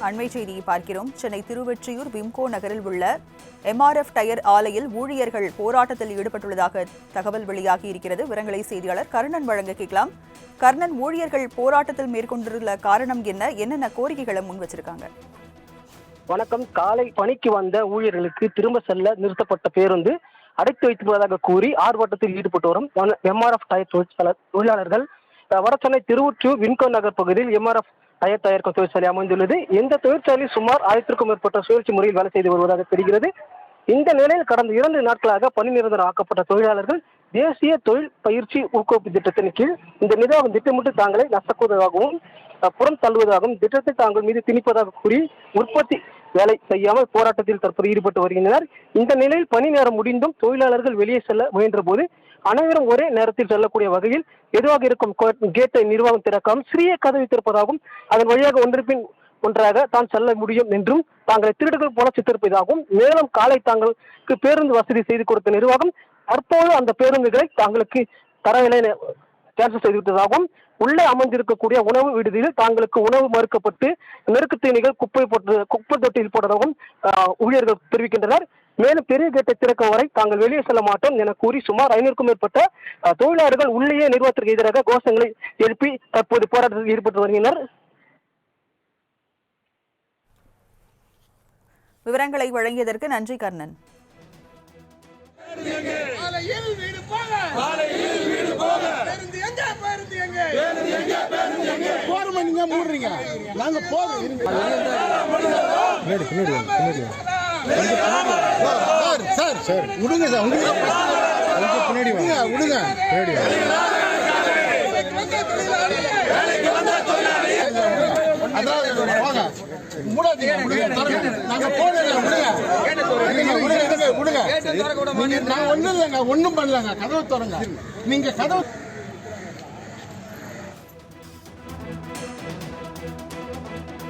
அண்மை செய்தியை பார்க்கிறோம். சென்னை திருவெற்றியூர் விம்கோ நகரில் உள்ள எம்ஆர்எஃப் டயர் ஆலையில் ஊழியர்கள் போராட்டத்தில் ஈடுபட்டுள்ளதாக தகவல் வெளியாகி இருக்கிறது. விவரங்களை செய்தியாளர் கர்ணன் வழங்க கேட்கலாம். கர்ணன் ஊழியர்கள் போராட்டத்தில் மேற்கொண்டுள்ள காரணம் என்ன? என்னென்ன கோரிக்கைகளை முன் வச்சிருக்காங்க? வணக்கம். காலை பணிக்கு வந்த ஊழியர்களுக்கு திரும்ப செல்ல நிறுத்தப்பட்ட பேருந்து அடைத்து வைத்துள்ளதாக கூறி ஆர்ப்பாட்டத்தில் ஈடுபட்டு வரும் எம்ஆர்எஃப் டயர் தொழிற்சாலை தொழிலாளர்கள் அஹ், வடசென்னை திருவொற்றியூர் வின்கோ நகர் பகுதியில் எம்ஆர்எஃப் டயர் தயாரிக்கும் தொழிற்சாலை அமைந்துள்ளது. இந்த தொழிற்சாலையில் சுமார் ஆயிரத்திற்கும் மேற்பட்ட சுழற்சி முறையில் வேலை செய்து வருவதாக தெரிகிறது. இந்த நிலையில் கடந்த இரண்டு நாட்களாக பணி நிரந்தரம் ஆக்கப்பட்ட தொழிலாளர்கள் தேசிய தொழில் பயிற்சி ஊக்குவிப்பு திட்டத்தின் கீழ் இந்த நிர்வாகம் திட்டமிட்டு தாங்களை நசக்குவதாகவும் புறம் தள்ளுவதாகவும் திட்டத்தை தாங்கள் மீது திணிப்பதாக கூறி உற்பத்தி வேலை செய்யாமல் போராட்டத்தில் தற்போது ஈடுபட்டு வருகின்றனர். இந்த நிலையில் பணி நேரம் முடிந்தும் தொழிலாளர்கள் வெளியே செல்ல முயன்ற போது அனைவரும் ஒரே நேரத்தில் செல்லக்கூடிய வகையில் எதுவாக இருக்கும் கேட்டை நிர்வாகம் திறக்காமல் சிறிய கதவை திறப்பதாகவும் அதன் வழியாக ஒன்றின் ஒன்றாக தான் செல்ல முடியும் என்றும் தாங்களை திருடுகள் போல சித்தரிப்பதாகவும் மேலும் காலை தாங்களுக்கு பேருந்து வசதி செய்து கொடுத்த நிர்வாகம் தற்போது அந்த பேருந்துகளை தாங்களுக்கு தரவில்லை கேன்சல் செய்துவிட்டதாகவும் உள்ளே அமைந்திருக்கக்கூடிய உணவு விடுதியில் தாங்களுக்கு உணவு மறுக்கப்பட்டு நெருக்கு தீனிகள் குப்பை போட்டு குப்பை தொட்டியில் போட்டதாகவும் ஆஹ், ஊழியர்கள் தெரிவிக்கின்றனர். மேலும் பெரிய கேட்டை திறக்கும் வரை தாங்கள் வெளியே செல்ல மாட்டோம் என கூறி சுமார் ஐநூறுக்கும் மேற்பட்ட தொழிலாளர்கள் உள்ளேயே நிர்வாகத்திற்கு எதிராக கோஷங்களை எழுப்பி தற்போது போராட்டத்தில் ஈடுபட்டு வருகின்றனர். விவரங்களை வழங்கியதற்கு நன்றி கர்ணன். நீங்க மூடுறீங்க. நாங்க போறோம் பின்னாடி பின்னாடி பின்னாடி. சார் சார் சார் விடுங்க சார் விடுங்க பின்னாடி விடுங்க விடுங்க ஒண்ணும் பண்ணலங்க. கதவு திறங்க. நீங்க கதவு